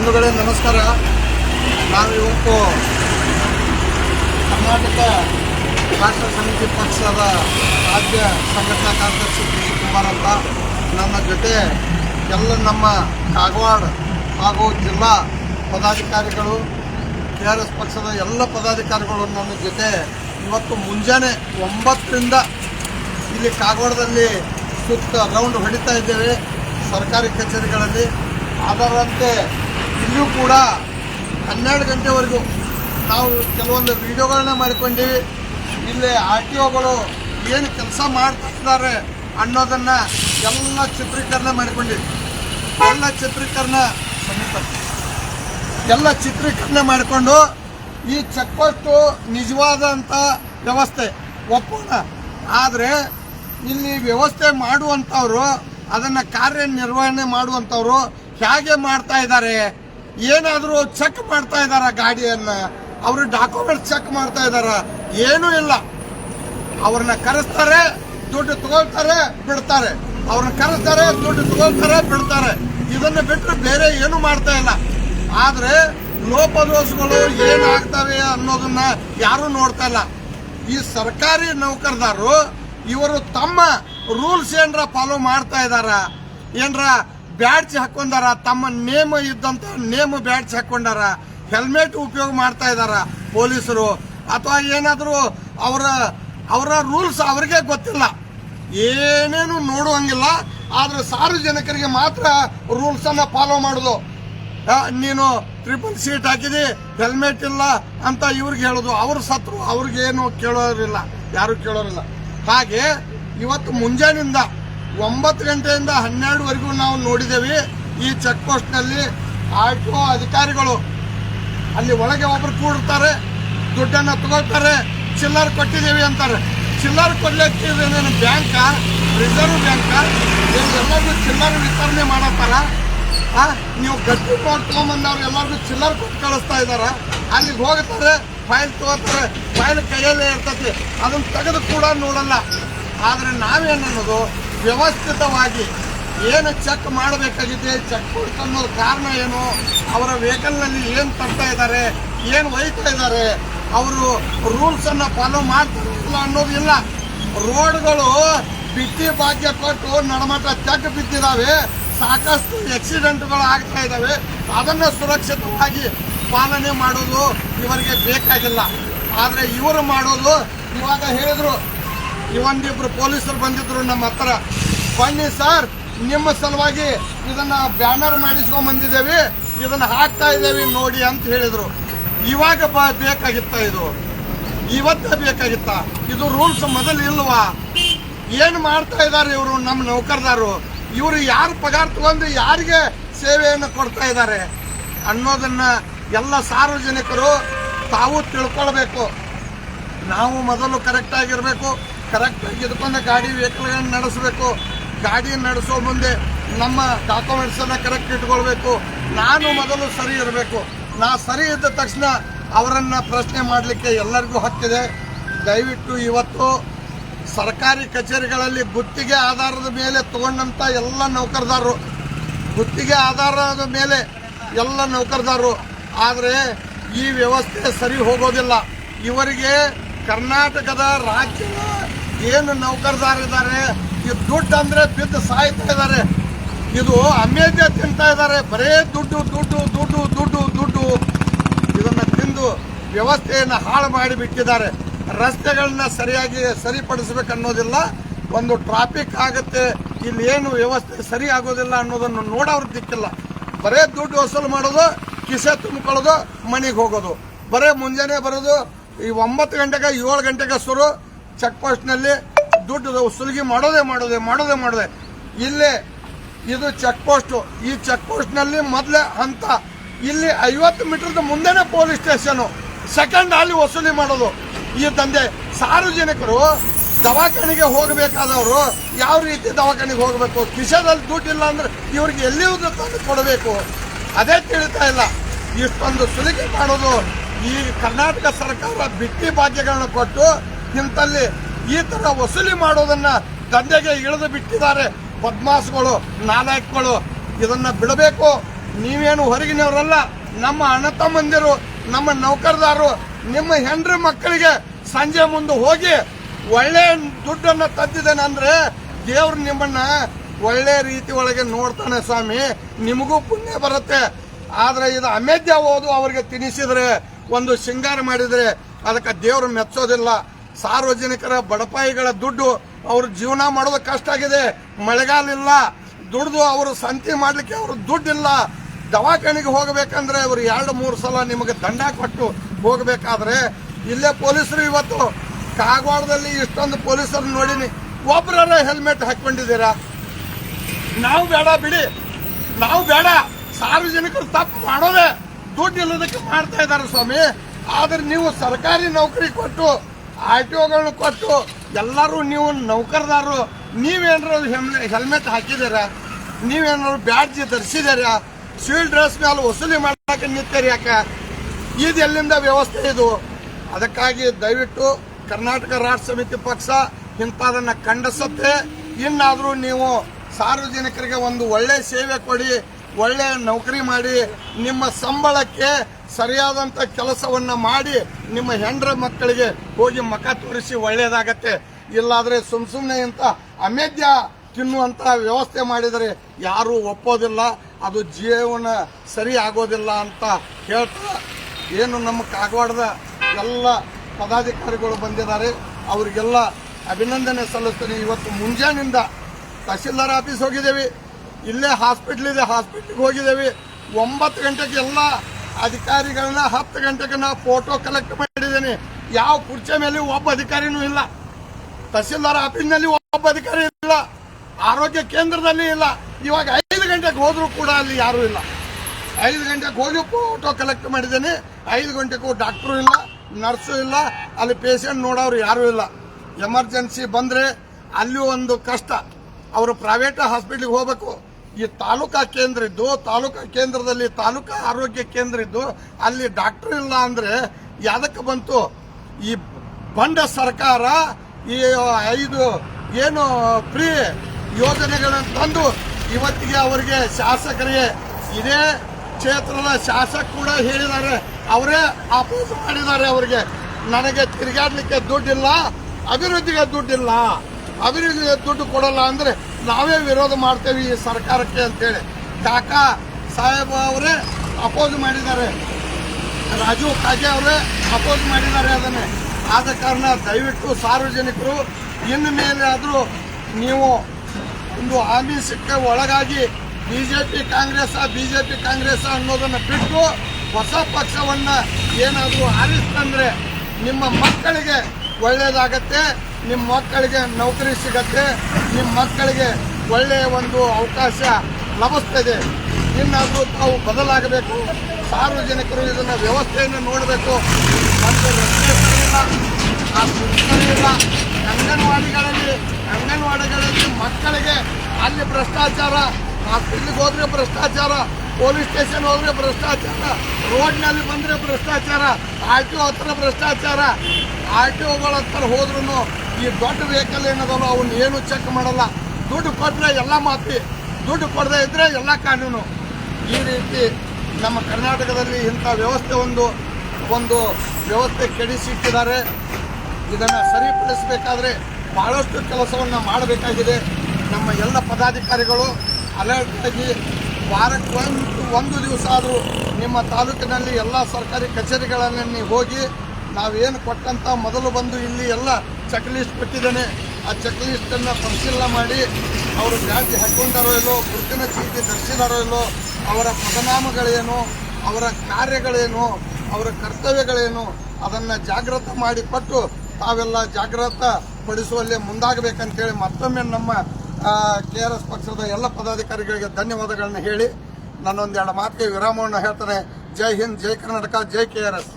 ಬಂಧುಗಳೇ, ನಮಸ್ಕಾರ. ನಾವು ಇವತ್ತು ಕರ್ನಾಟಕ ರಾಷ್ಟ್ರ ಸಮಿತಿ ಪಕ್ಷದ ರಾಜ್ಯ ಸಂಘಟನಾ ಕಾರ್ಯದರ್ಶಿ ಕೃಷಿ ಕುಮಾರ್ ಅಂತ ನನ್ನ ಜೊತೆ ಎಲ್ಲ ನಮ್ಮ ಕಾಗವಾಡ ಹಾಗೂ ಜಿಲ್ಲಾ ಪದಾಧಿಕಾರಿಗಳು, ಕೆ. ಆರ್. ಎಸ್ ಪಕ್ಷದ ಎಲ್ಲ ಪದಾಧಿಕಾರಿಗಳು ನನ್ನ ಜೊತೆ ಇವತ್ತು ಮುಂಜಾನೆ ಒಂಬತ್ತರಿಂದ ಇಲ್ಲಿ ಕಾಗವಾಡದಲ್ಲಿ ಸುತ್ತ ರೌಂಡ್ ಹೊಡಿತಾ ಇದ್ದೇವೆ. ಸರ್ಕಾರಿ ಕಚೇರಿಗಳಲ್ಲಿ. ಅದರಂತೆ ಇಲ್ಲೂ ಕೂಡ ಹನ್ನೆರಡು ಗಂಟೆವರೆಗೂ ನಾವು ಕೆಲವೊಂದು ವಿಡಿಯೋಗಳನ್ನ ಮಾಡಿಕೊಂಡೀವಿ. ಇಲ್ಲಿ ಆರ್ ಟಿ ಒಗಳು ಏನು ಕೆಲಸ ಮಾಡ್ತಿದ್ದಾರೆ ಅನ್ನೋದನ್ನು ಎಲ್ಲ ಚಿತ್ರೀಕರಣ ಮಾಡಿಕೊಂಡಿವಿ. ಎಲ್ಲ ಚಿತ್ರೀಕರಣ ಸಮೀಪ. ಎಲ್ಲ ಚಿತ್ರೀಕರಣ ಮಾಡಿಕೊಂಡು ಈ ಚೆಕ್ ನಿಜವಾದಂಥ ವ್ಯವಸ್ಥೆ ಒಪ್ಪೋಣ. ಆದರೆ ಇಲ್ಲಿ ವ್ಯವಸ್ಥೆ ಮಾಡುವಂಥವ್ರು, ಅದನ್ನು ಕಾರ್ಯನಿರ್ವಹಣೆ ಮಾಡುವಂಥವ್ರು ಹೇಗೆ ಮಾಡ್ತಾ ಇದ್ದಾರೆ ಏನಾದರೂ ಚೆಕ್ ಮಾಡ್ತಾ ಇದ್ದಾರ ಗಾಡಿಯನ್ನ? ಅವರು ಡಾಕ್ಯುಮೆಂಟ್ ಚೆಕ್ ಮಾಡ್ತಾ ಇದ್ದಾರ ಏನೂ ಇಲ್ಲ. ಅವ್ರನ್ನ ಕರೆಸ್ತಾರೆ, ದುಡ್ಡು ತಗೊಳ್ತಾರೆ, ಬಿಡ್ತಾರೆ. ಅವ್ರನ್ನ ಕರೆಸ್ತಾರೆ, ದುಡ್ಡು ತಗೊಳ್ತಾರೆ, ಬಿಡ್ತಾರೆ. ಇದನ್ನ ಬಿಟ್ಟರೆ ಬೇರೆ ಏನು ಮಾಡ್ತಾ ಇಲ್ಲ. ಆದ್ರೆ ಲೋಪದೋಷಗಳು ಏನಾಗ್ತವೆ ಅನ್ನೋದನ್ನ ಯಾರು ನೋಡ್ತಾ ಇಲ್ಲ. ಈ ಸರ್ಕಾರಿ ನೌಕರದಾರರು ಇವರು ತಮ್ಮ ರೂಲ್ಸ್ ಏನರ ಫಾಲೋ ಮಾಡ್ತಾ ಇದಾರ? ಏನ್ರ ಬ್ಯಾಡ್ಜ್ ಹಾಕೊಂಡಾರ ತಮ್ಮ ನೇಮ್ ಇದ್ದಂತ ನೇಮ್ ಬ್ಯಾಡ್ಜ್ ಹಾಕೊಂಡಾರ, ಹೆಲ್ಮೆಟ್ ಉಪಯೋಗ ಮಾಡ್ತಾ ಇದಾರ ಪೊಲೀಸರು. ಅಥವಾ ಏನಾದರೂ ಅವರ ಅವರ ರೂಲ್ಸ್ ಅವ್ರಿಗೆ ಗೊತ್ತಿಲ್ಲ. ಏನೇನು ನೋಡುವಂಗಿಲ್ಲ, ಆದ್ರೆ ಸಾರ್ವಜನಿಕರಿಗೆ ಮಾತ್ರ ರೂಲ್ಸ್ ಅನ್ನ ಫಾಲೋ ಮಾಡುದು. ನೀನು ಟ್ರಿಪಲ್ ಸೀಟ್ ಹಾಕಿದಿ, ಹೆಲ್ಮೆಟ್ ಇಲ್ಲ ಅಂತ ಇವ್ರಿಗೆ ಹೇಳೋದು. ಅವ್ರು ಸತ್ರು ಅವ್ರಿಗೇನು ಕೇಳೋರಿಲ್ಲ, ಯಾರು ಕೇಳೋರಿಲ್ಲ. ಹಾಗೆ ಇವತ್ತು ಮುಂಜಾನಿಂದ ಒಂಬತ್ತು ಗಂಟೆಯಿಂದ ಹನ್ನೆರಡುವರೆಗೂ ನಾವು ನೋಡಿದ್ದೇವೆ ಈ ಚೆಕ್ ಪೋಸ್ಟ್ನಲ್ಲಿ ಆರ್ ಟಿ ಅಧಿಕಾರಿಗಳು ಅಲ್ಲಿ ಒಳಗೆ ಒಬ್ಬರು ಕೂಡ್ತಾರೆ ದುಡ್ಡನ್ನು ತಗೊಳ್ತಾರೆ, ಚಿಲ್ಲರ್ ಕೊಟ್ಟಿದ್ದೀವಿ ಅಂತಾರೆ. ಚಿಲ್ಲರ್ ಕೊಡ್ಲಿಕ್ಕೆ ಬ್ಯಾಂಕ, ರಿಸರ್ವ್ ಬ್ಯಾಂಕ ಎಲ್ಲರಿಗೂ ಚಿಲ್ಲರ್ ವಿತರಣೆ ಮಾಡತ್ತಾರ? ನೀವು ಗಟ್ಟಿ ಕೊಟ್ಕೊಂಬಂದವ್ರು ಎಲ್ಲರಿಗೂ ಚಿಲ್ಲರ್ ಕೊಟ್ಟು ಕಳಿಸ್ತಾ ಇದ್ದಾರೆ? ಅಲ್ಲಿಗೆ ಹೋಗ್ತಾರೆ, ಫೈಲ್ ತಗೋತಾರೆ, ಫೈಲ್ ಕೈಯಲ್ಲೇ ಇರ್ತೈತಿ. ಅದನ್ನು ತೆಗೆದು ಕೂಡ ನೋಡಲ್ಲ. ನಾವೇನು ನಾವೇನನ್ನೋದು ವ್ಯವಸ್ಥಿತವಾಗಿ ಏನು ಚೆಕ್ ಮಾಡಬೇಕಾಗಿದೆ, ಚೆಕ್ ಕೊಡ್ತನ್ನೋ ಕಾರಣ ಏನು? ಅವರ ವೆಹಿಕಲ್ನಲ್ಲಿ ಏನು ತರ್ತಾ ಇದ್ದಾರೆ, ಏನು ಒಯ್ತಾ ಇದ್ದಾರೆ, ಅವರು ರೂಲ್ಸನ್ನು ಫಾಲೋ ಮಾಡ್ತಿಲ್ಲ ಅನ್ನೋದಿಲ್ಲ ರೋಡ್ಗಳು ಬಿಟ್ಟಿ ಭಾಗ್ಯ ಕೊಟ್ಟು ನಡಮಟ ಚೆಕ್ ಬಿದ್ದಿದ್ದಾವೆ ಸಾಕಷ್ಟು ಆಕ್ಸಿಡೆಂಟ್ಗಳು ಆಗ್ತಾ ಇದ್ದಾವೆ ಅದನ್ನು ಸುರಕ್ಷಿತವಾಗಿ ಪಾಲನೆ ಮಾಡೋದು ಇವರಿಗೆ ಬೇಕಾಗಿಲ್ಲ. ಆದರೆ ಇವರು ಮಾಡೋದು ಇವಾಗ ಹೇಳಿದ್ರು ಇವೊಂದಿಬ್ರು ಪೊಲೀಸರು ಬಂದಿದ್ರು ನಮ್ಮ ಹತ್ರ. ಬನ್ನಿ ಸರ್, ನಿಮ್ಮ ಸಲುವಾಗಿ ಇದನ್ನ ಬ್ಯಾನರ್ ಮಾಡಿಸ್ಕೊಂಡ್ ಬಂದಿದ್ದೇವೆ. ಇದನ್ನ ಹಾಕ್ತಾ ಇದ್ದೇವೆ ನೋಡಿ ಅಂತ ಹೇಳಿದ್ರು. ಇವಾಗ ಬೇಕಾಗಿತ್ತ ಇದು? ಇವತ್ತೇ ಬೇಕಾಗಿತ್ತ? ಇದು ರೂಲ್ಸ್ ಮೊದಲು ಇಲ್ವಾ? ಏನು ಮಾಡ್ತಾ ಇದ್ದಾರೆ ಇವರು ನಮ್ಮ ನೌಕರದಾರು? ಇವರು ಯಾರು ಪಗಾರ ತಗೊಂಡು ಯಾರಿಗೆ ಸೇವೆಯನ್ನು ಕೊಡ್ತಾ ಇದ್ದಾರೆ? ಅನ್ನೋದನ್ನ ಎಲ್ಲ ಸಾರ್ವಜನಿಕರು ತಾವು ತಿಳ್ಕೊಳ್ಬೇಕು. ನಾವು ಮೊದಲು ಕರೆಕ್ಟ್ ಆಗಿರಬೇಕು. ಕರೆಕ್ಟ್ ಇದ್ಕೊಂಡು ಗಾಡಿ ವೆಹಿಕಲ್ಗಳನ್ನು ನಡೆಸಬೇಕು. ಗಾಡಿ ನಡೆಸೋ ಮುಂದೆ ನಮ್ಮ ಡಾಕ್ಯುಮೆಂಟ್ಸನ್ನು ಕರೆಕ್ಟ್ ಇಟ್ಕೊಳ್ಬೇಕು. ನಾನು ಮೊದಲು ಸರಿ ಇರಬೇಕು. ನಾ ಸರಿ ಇದ್ದ ತಕ್ಷಣ ಅವರನ್ನು ಪ್ರಶ್ನೆ ಮಾಡಲಿಕ್ಕೆ ಎಲ್ಲರಿಗೂ ಹಕ್ಕಿದೆ. ದಯವಿಟ್ಟು ಇವತ್ತು ಸರ್ಕಾರಿ ಕಚೇರಿಗಳಲ್ಲಿ ಗುತ್ತಿಗೆ ಆಧಾರದ ಮೇಲೆ ತಗೊಂಡಂತ ಎಲ್ಲ ನೌಕರದಾರರು, ಗುತ್ತಿಗೆ ಆಧಾರದ ಮೇಲೆ ಎಲ್ಲ ನೌಕರದಾರರು, ಆದರೆ ಈ ವ್ಯವಸ್ಥೆ ಸರಿ ಹೋಗೋದಿಲ್ಲ. ಇವರಿಗೆ ಕರ್ನಾಟಕದ ರಾಜ್ಯದ ಏನು ನೌಕರದಾರಿದ್ದಾರೆ ಈ ದುಡ್ಡು ಅಂದರೆ ಬಿದ್ದು ಸಾಯ್ತಾ ಇದ್ದಾರೆ ಇದು ಅಮೇಜ ತಿಂತಾ ಇದ್ದಾರೆ ಬರೇ ದುಡ್ಡು ದುಡ್ಡು ದುಡ್ಡು ದುಡ್ಡು ದುಡ್ಡು. ಇದನ್ನು ತಿಂದು ವ್ಯವಸ್ಥೆಯನ್ನು ಹಾಳು ಮಾಡಿ ಬಿಟ್ಟಿದ್ದಾರೆ. ರಸ್ತೆಗಳನ್ನ ಸರಿಯಾಗಿ ಸರಿಪಡಿಸ್ಬೇಕು ಅನ್ನೋದಿಲ್ಲ. ಒಂದು ಟ್ರಾಫಿಕ್ ಆಗುತ್ತೆ. ಇಲ್ಲಿ ಏನು ವ್ಯವಸ್ಥೆ ಸರಿ ಆಗೋದಿಲ್ಲ ಅನ್ನೋದನ್ನು ನೋಡೋರು ದಿಕ್ಕಿಲ್ಲ. ಬರೇ ದುಡ್ಡು ವಸೂಲು ಮಾಡೋದು, ಕಿಸೆ ತುಂಬಿಕೊಳ್ಳೋದು, ಮನೆಗೆ ಹೋಗೋದು. ಬರೇ ಮುಂಜಾನೆ ಬರೋದು, ಈ ಒಂಬತ್ತು ಗಂಟೆಗೆ ಏಳು ಗಂಟೆಗೆ ಶುರು. ಚೆಕ್ ಪೋಸ್ಟ್ನಲ್ಲಿ ದುಡ್ಡು ಸುಲಿಗೆ ಮಾಡೋದೇ, ಮಾಡೋದೆ ಮಾಡೋದೇ, ಮಾಡೋದೆ. ಇಲ್ಲೇ ಇದು ಚೆಕ್ ಪೋಸ್ಟ್. ಈ ಚೆಕ್ ಪೋಸ್ಟ್ನಲ್ಲಿ ಮೊದಲೇ ಹಂತ. ಇಲ್ಲಿ ಐವತ್ತು ಮೀಟರ್ ಮುಂದೆನೇ ಪೊಲೀಸ್ ಸ್ಟೇಷನ್. ಸೆಕೆಂಡ್ ಅಲ್ಲಿ ವಸೂಲಿ ಮಾಡೋದು. ಈ ತಂದೆ, ಸಾರ್ವಜನಿಕರು ದವಾಖಾನೆಗೆ ಹೋಗಬೇಕಾದವರು ಯಾವ ರೀತಿ ದವಾಖಾನೆಗೆ ಹೋಗಬೇಕು? ಕಿಶದಲ್ಲಿ ದುಡ್ಡಿಲ್ಲ ಅಂದ್ರೆ ಇವ್ರಿಗೆ ಎಲ್ಲಿಯೂ ತಂದು ಕೊಡಬೇಕು. ಅದೇ ತಿಳಿತಾ ಇಲ್ಲ. ಇಷ್ಟೊಂದು ಸುಲಿಗೆ ಮಾಡೋದು ಈ ಕರ್ನಾಟಕ ಸರ್ಕಾರ ಬಿಟ್ಟಿ ಭಾಗ್ಯಗಳನ್ನ ಕೊಟ್ಟು ಇಂಥಲ್ಲಿ ಈ ತರ ವಸೂಲಿ ಮಾಡೋದನ್ನ ದಂಧೆಗೆ ಇಳಿದು ಬಿಟ್ಟಿದ್ದಾರೆ ಬದ್ಮಾಸ್ಗಳು, ನಾಲಾಯಕ್ಗಳು. ಇದನ್ನ ಬಿಡಬೇಕು. ನೀವೇನು ಹೊರಗಿನವರಲ್ಲ, ನಮ್ಮ ಅಣ್ಣ ತಮ್ಮಂದಿರು, ನಮ್ಮ ನೌಕರದಾರರು ನಿಮ್ಮ ಹೆಂಡ್ರ ಮಕ್ಕಳಿಗೆ ಸಂಜೆ ಮುಂದೆ ಹೋಗಿ ಒಳ್ಳೆ ದುಡ್ಡನ್ನ ತದ್ದಿದ್ದೇನೆ ಅಂದ್ರೆ ದೇವ್ರು ನಿಮ್ಮನ್ನ ಒಳ್ಳೆ ರೀತಿ ಒಳಗೆ ನೋಡ್ತಾನೆ ಸ್ವಾಮಿ. ನಿಮಗೂ ಪುಣ್ಯ ಬರುತ್ತೆ. ಆದ್ರೆ ಇದು ಅಮೇಧ್ಯ ಓದು ಅವ್ರಿಗೆ ತಿನ್ನಿಸಿದ್ರೆ, ಒಂದು ಶೃಂಗಾರ ಮಾಡಿದ್ರೆ ಅದಕ್ಕೆ ದೇವ್ರು ಮೆಚ್ಚೋದಿಲ್ಲ. ಸಾರ್ವಜನಿಕರ ಬಡಪಾಯಿಗಳ ದುಡ್ಡು ಅವರು ಜೀವನ ಮಾಡೋದು ಕಷ್ಟ ಆಗಿದೆ. ಮಳೆಗಾಲ ಇಲ್ಲ. ದುಡ್ದು ಅವರು ಸಂತಿ ಮಾಡಲಿಕ್ಕೆ ಅವರು ದುಡ್ಡಿಲ್ಲ. ದವಾಖಾನೆಗೆ ಹೋಗಬೇಕಂದ್ರೆ ಅವರು ಎರಡು, ಮೂರು ಸಲ ನಿಮಗೆ ದಂಡ ಕೊಟ್ಟು ಹೋಗಬೇಕಾದ್ರೆ ಇಲ್ಲೇ ಪೊಲೀಸರು ಇವತ್ತು ಕಾಗವಾಡದಲ್ಲಿ ಇಷ್ಟೊಂದು ಪೊಲೀಸರು ನೋಡಿನಿ. ಒಬ್ಬರ ಹೆಲ್ಮೆಟ್ ಹಾಕೊಂಡಿದ್ದೀರಾ ನಾವು ಬೇಡ ಬಿಡಿ. ನಾವು ಬೇಡ. ಸಾರ್ವಜನಿಕರು ತಪ್ಪು ಮಾಡೋದೇ. ದುಡ್ಡು ಇಲ್ಲದಕ್ಕೆ ಮಾಡ್ತಾ ಇದ್ದಾರೆ ಸ್ವಾಮಿ. ಆದ್ರೆ ನೀವು ಸರ್ಕಾರಿ ನೌಕರಿ ಕೊಟ್ಟು ಆರ್ ಟಿ ಒಗಳನ್ನ ಕೊಟ್ಟು ಎಲ್ಲರೂ ನೀವು ನೌಕರದಾರರು ನೀವೇನಾರು ಹೆಲ್ಮೆಟ್ ಹಾಕಿದ್ದೀರಾ? ನೀವೇನಾರು ಬ್ಯಾಡ್ಜ್ ಧರಿಸಿದಾರ ಸಿವಿಲ್ ಡ್ರೆಸ್ ಮೇಲೆ ವಸೂಲಿ ಮಾಡಕ್ಕೆ ನಿಂತೀರಿ ಯಾಕ? ಇದು ಎಲ್ಲಿಂದ ವ್ಯವಸ್ಥೆ ಇದು? ಅದಕ್ಕಾಗಿ ದಯವಿಟ್ಟು ಕರ್ನಾಟಕ ರಾಷ್ಟ್ರ ಸಮಿತಿ ಪಕ್ಷ ಇಂಥದನ್ನು ಖಂಡಿಸುತ್ತೆ. ಇನ್ನಾದರೂ ನೀವು ಸಾರ್ವಜನಿಕರಿಗೆ ಒಂದು ಒಳ್ಳೆ ಸೇವೆ ಕೊಡಿ. ಒಳ್ಳೆ ನೌಕರಿ ಮಾಡಿ, ನಿಮ್ಮ ಸಂಬಳಕ್ಕೆ ಸರಿಯಾದಂಥ ಕೆಲಸವನ್ನ ಮಾಡಿ, ನಿಮ್ಮ ಹೆಂಡ್ರ ಮಕ್ಕಳಿಗೆ ಹೋಗಿ ಮಕ ತೋರಿಸಿ ಒಳ್ಳೆಯದಾಗತ್ತೆ ಇಲ್ಲಾದ್ರೆ ಸುಮ್ ಸುಮ್ಮನೆ ಇಂಥ ಅಮೇಧ್ಯ ತಿನ್ನುವಂಥ ವ್ಯವಸ್ಥೆ ಮಾಡಿದರೆ ಯಾರೂ ಒಪ್ಪೋದಿಲ್ಲ, ಅದು ಜೀವನ ಸರಿ ಆಗೋದಿಲ್ಲ ಅಂತ ಹೇಳ್ತಾ ಏನು ನಮ್ಮ ಕಾಗವಾಡದ ಎಲ್ಲ ಪದಾಧಿಕಾರಿಗಳು ಬಂದಿದ್ದಾರೆ. ಅವರಿಗೆಲ್ಲ ಅಭಿನಂದನೆ ಸಲ್ಲಿಸ್ತೀನಿ. ಇವತ್ತು ಮುಂಜಾನಿಂದ ತಹಸೀಲ್ದಾರ್ ಆಫೀಸ್ ಹೋಗಿದ್ದೇವೆ. ಇಲ್ಲೇ ಹಾಸ್ಪಿಟ್ಲ್ ಇದೆ ಹಾಸ್ಪಿಟ್ಲಿಗೆ ಹೋಗಿದ್ದೇವೆ. ಒಂಬತ್ತು ಗಂಟೆಗೆ ಎಲ್ಲ ಅಧಿಕಾರಿಗಳನ್ನ, ಹತ್ತು ಗಂಟೆಗೆ ನಾ ಫೋಟೋ ಕಲೆಕ್ಟ್ ಮಾಡಿದ್ದೇನೆ. ಯಾವ ಕುರ್ಚಿ ಮೇಲೆ ಒಬ್ಬ ಅಧಿಕಾರಿನೂ ಇಲ್ಲ. ತಹಸೀಲ್ದಾರ್ ಆಫೀಸ್ನಲ್ಲಿ ಒಬ್ಬ ಅಧಿಕಾರಿ ಇಲ್ಲ. ಆರೋಗ್ಯ ಕೇಂದ್ರದಲ್ಲಿ ಇಲ್ಲ. ಇವಾಗ ಐದು ಗಂಟೆಗೆ ಹೋದರೂ ಕೂಡ ಅಲ್ಲಿ ಯಾರೂ ಇಲ್ಲ. ಐದು ಗಂಟೆಗೆ ಹೋಗಿ ಫೋಟೋ ಕಲೆಕ್ಟ್ ಮಾಡಿದ್ದೇನೆ. ಐದು ಗಂಟೆಗೂ ಡಾಕ್ಟ್ರು ಇಲ್ಲ ನರ್ಸು ಇಲ್ಲ, ಅಲ್ಲಿ ಪೇಷಂಟ್ ನೋಡೋರು ಯಾರೂ ಇಲ್ಲ. ಎಮರ್ಜೆನ್ಸಿ ಬಂದ್ರೆ ಅಲ್ಲಿ ಒಂದು ಕಷ್ಟ. ಅವರು ಪ್ರೈವೇಟ್ ಹಾಸ್ಪಿಟ್ಲಿಗೆ ಹೋಗ್ಬೇಕು. ಈ ತಾಲೂಕಾ ಕೇಂದ್ರ ಇದ್ದು, ತಾಲೂಕಾ ಕೇಂದ್ರದಲ್ಲಿ ತಾಲೂಕಾ ಆರೋಗ್ಯ ಕೇಂದ್ರ ಇದ್ದು, ಅಲ್ಲಿ ಡಾಕ್ಟರ್ ಇಲ್ಲ ಅಂದ್ರೆ ಯಾದಕ್ಕೆ ಬಂತು? ಈ ಬಂಡ ಸರ್ಕಾರ ಈ ಐದು ಏನು ಫ್ರೀ ಯೋಜನೆಗಳನ್ನು ತಂದು ಇವತ್ತಿಗೆ ಅವರಿಗೆ ಶಾಸಕರಿಗೆ ಇದೇ ಕ್ಷೇತ್ರದ ಶಾಸಕ ಕೂಡ ಹೇಳಿದ್ದಾರೆ. ಅವರೇ ಆಪೋಸ್ ಮಾಡಿದ್ದಾರೆ ಅವರಿಗೆ. ನನಗೆ ತಿರುಗಾಡಲಿಕ್ಕೆ ದುಡ್ಡಿಲ್ಲ, ಅಭಿವೃದ್ಧಿಗೆ ದುಡ್ಡಿಲ್ಲ. ಅಭಿವೃದ್ಧಿಗೆ ದುಡ್ಡು ಕೊಡಲ್ಲ ಅಂದ್ರೆ ನಾವೇ ವಿರೋಧ ಮಾಡ್ತೇವೆ ಈ ಸರ್ಕಾರಕ್ಕೆ ಅಂತೇಳಿ. ಕಾಕಾ ಸಾಹೇಬ ಅವರೇ ಅಪೋಸ್ ಮಾಡಿದ್ದಾರೆ. ರಾಜು ಕಾಗೆ ಅವರೇ ಅಪೋಸ್ ಮಾಡಿದ್ದಾರೆ ಅದನ್ನೇ. ಆದ ಕಾರಣ ದಯವಿಟ್ಟು ಸಾರ್ವಜನಿಕರು ಇನ್ನು ಮೇಲೆ ಆದರೂ ನೀವು ಒಂದು ಆಮಿಷಕ್ಕೆ ಒಳಗಾಗಿ B J P Congress P Congress ಅನ್ನೋದನ್ನು ಬಿಟ್ಟು ಹೊಸ ಪಕ್ಷವನ್ನು ಏನಾದರೂ ಆರಿಸ್ತಂದರೆ ನಿಮ್ಮ ಮಕ್ಕಳಿಗೆ ಒಳ್ಳೆಯದಾಗತ್ತೆ ನಿಮ್ಮ ಮಕ್ಕಳಿಗೆ ನೌಕರಿ ಸಿಗತ್ತೆ, ನಿಮ್ಮ ಮಕ್ಕಳಿಗೆ ಒಳ್ಳೆಯ ಒಂದು ಅವಕಾಶ ಲಭಿಸ್ತದೆ. ಇನ್ನಾದರೂ ತಾವು ಬದಲಾಗಬೇಕು, ಸಾರ್ವಜನಿಕರು ಇದನ್ನು ವ್ಯವಸ್ಥೆಯನ್ನು ನೋಡಬೇಕು. ಮತ್ತು ರಸ್ತೆಗಳಿಲ್ಲ ಆ ಇಲ್ಲ. ಅಂಗನವಾಡಿಗಳಲ್ಲಿ ಅಂಗನವಾಡಿಗಳಲ್ಲಿ ಮಕ್ಕಳಿಗೆ ಅಲ್ಲಿ ಭ್ರಷ್ಟಾಚಾರ ಹಾಸ್ಪಿಟ್ಲಿಗೆ ಹೋದರೆ ಭ್ರಷ್ಟಾಚಾರ, ಪೊಲೀಸ್ ಸ್ಟೇಷನ್ ಹೋದರೆ ಭ್ರಷ್ಟಾಚಾರ, ರೋಡ್ನಲ್ಲಿ ಬಂದರೆ ಭ್ರಷ್ಟಾಚಾರ, ಆರ್ ಟಿ ಒ ಹತ್ರ ಭ್ರಷ್ಟಾಚಾರ. ಆರ್ ಟಿ ಒಗಳ ಹತ್ರ ಹೋದ್ರೂ ಈ ದೊಡ್ಡ ವೆಹಿಕಲ್ ಏನದಲ್ಲ ಅವನ್ನ ಏನು ಚೆಕ್ ಮಾಡಲ್ಲ. ದುಡ್ಡು ಕೊಟ್ಟರೆ ಎಲ್ಲ ಮಾತಿ ದುಡ್ಡು ಕೊಡದೆ ಇದ್ರೆ ಎಲ್ಲ ಕಾನೂನು. ಈ ರೀತಿ ನಮ್ಮ ಕರ್ನಾಟಕದಲ್ಲಿ ಇಂಥ ವ್ಯವಸ್ಥೆ ಒಂದು ಒಂದು ವ್ಯವಸ್ಥೆ ಕೆಡಿಸಿಟ್ಟಿದ್ದಾರೆ. ಇದನ್ನು ಸರಿಪಡಿಸಬೇಕಾದ್ರೆ ಭಾಳಷ್ಟು ಕೆಲಸವನ್ನು ಮಾಡಬೇಕಾಗಿದೆ. ನಮ್ಮ ಎಲ್ಲ ಪದಾಧಿಕಾರಿಗಳು ಅಲರ್ಟ್ ಆಗಿ ವಾರಕ್ಕೆ ಒಂದು ದಿವಸ ಆದರೂ ನಿಮ್ಮ ತಾಲೂಕಿನಲ್ಲಿ ಎಲ್ಲ ಸರ್ಕಾರಿ ಕಚೇರಿಗಳಲ್ಲಿ ಹೋಗಿ ನಾವೇನು ಕೊಟ್ಟಂತ ಮೊದಲು ಬಂದು ಇಲ್ಲಿ ಎಲ್ಲ ಚೆಕ್ ಲಿಸ್ಟ್ ಕೊಟ್ಟಿದ್ದೇನೆ ಆ ಚೆಕ್ ಲಿಸ್ಟನ್ನು ಪರಿಶೀಲನೆ ಮಾಡಿ ಅವರು ಜಾತಿ ಹಾಕೊಂಡಾರೋ ಇಲ್ಲೋ ಗುರುತಿನ ಚೀಟಿ ಧರಿಸಿದಾರೋ ಇಲ್ಲೋ, ಅವರ ಪದನಾಮಗಳೇನು, ಅವರ ಕಾರ್ಯಗಳೇನು, ಅವರ ಕರ್ತವ್ಯಗಳೇನು, ಅದನ್ನು ಜಾಗೃತ ಮಾಡಿಕೊಟ್ಟು ತಾವೆಲ್ಲ ಜಾಗೃತ ಪಡಿಸುವಲ್ಲಿ ಮುಂದಾಗಬೇಕಂತೇಳಿ ಮತ್ತೊಮ್ಮೆ ನಮ್ಮ ಕೆ ಆರ್ ಎಸ್ ಪಕ್ಷದ ಎಲ್ಲ ಪದಾಧಿಕಾರಿಗಳಿಗೆ ಧನ್ಯವಾದಗಳನ್ನ ಹೇಳಿ ನಾನೊಂದೆರಡು ಮಾತಿಗೆ ವಿರಾಮವನ್ನು ಹೇಳ್ತಾನೆ. ಜೈ ಹಿಂದ್, ಜೈ ಕರ್ನಾಟಕ, ಜೈ ಕೆ ಆರ್ ಎಸ್.